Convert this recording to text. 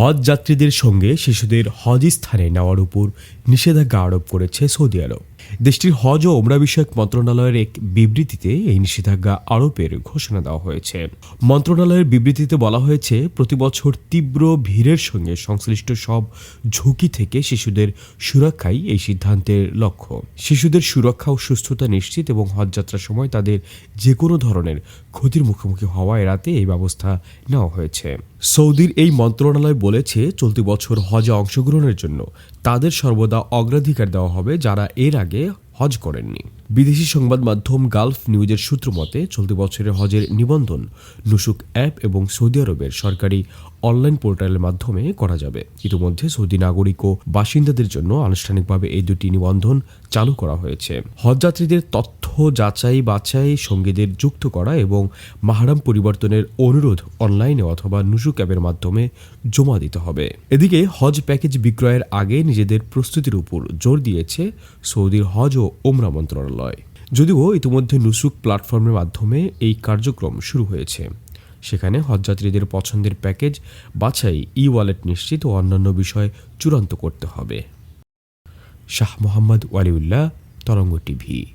হজ যাত্রীদের সঙ্গে শিশুদের হজ স্থানে নেওয়ার উপর নিষেধাজ্ঞা আরোপ করেছে সৌদি আরব। দেশটির হজ ও ওমরা বিষয়ক মন্ত্রণালয়ের এক বিবৃতিতে এই নিষেধাজ্ঞা আরোপের ঘোষণা দেওয়া হয়েছে। মন্ত্রণালয়ের বিবৃতিতে বলা হয়েছে, প্রতি বছর তীব্র ভিড়ের সঙ্গে সংশ্লিষ্ট সব ঝুঁকি থেকে শিশুদের সুরক্ষাই এই সিদ্ধান্তের লক্ষ্য। শিশুদের সুরক্ষা ও সুস্থতা নিশ্চিত এবং হজযাত্রার সময় তাদের যে কোনো ধরনের ক্ষতির মুখোমুখি হওয়া এড়াতে এই ব্যবস্থা নেওয়া হয়েছে। সৌদির এই মন্ত্রণালয় বলেছে, চলতি বছর হজে অংশগ্রহণের জন্য তাদের সর্বদা অগ্রাধিকার দেওয়া হবে যারা এর আগে হজ করেননি। বিদেশি সংবাদ মাধ্যম গালফ নিউজের সূত্র মতে, চলতি বছরের হজের নিবন্ধন নুসুক অ্যাপ এবং সৌদি আরবের সরকারি অনলাইন পোর্টালের মাধ্যমে করা যাবে। ইতিমধ্যে সৌদি নাগরিক ও বাসিন্দাদের জন্য আনুষ্ঠানিকভাবে এই দুটি নিবন্ধন চালু করা হয়েছে। হজযাত্রীদের তথ্য যাচাই বাছাই, সঙ্গীদের যুক্ত করা এবং মাহারাম পরিবর্তনের অনুরোধ অনলাইনে অথবা নুসুক অ্যাপের মাধ্যমে জমা দিতে হবে। এদিকে হজ প্যাকেজ বিক্রয়ের আগে নিজেদের প্রস্তুতির উপর জোর দিয়েছে সৌদির হজ ও ওমরা মন্ত্রণালয়। যদিও ইতিমধ্যে নুসুক প্ল্যাটফর্মের মাধ্যমে এই কার্যক্রম শুরু হয়েছে। সেখানে হজযাত্রীদের পছন্দের প্যাকেজ, বাছাই ই ওয়ালেট নিশ্চিত ও অন্যান্য বিষয় চূড়ান্ত করতে হবে। শাহ মোহাম্মদ ওয়ালিউল্লাহ, তরঙ্গ টিভি।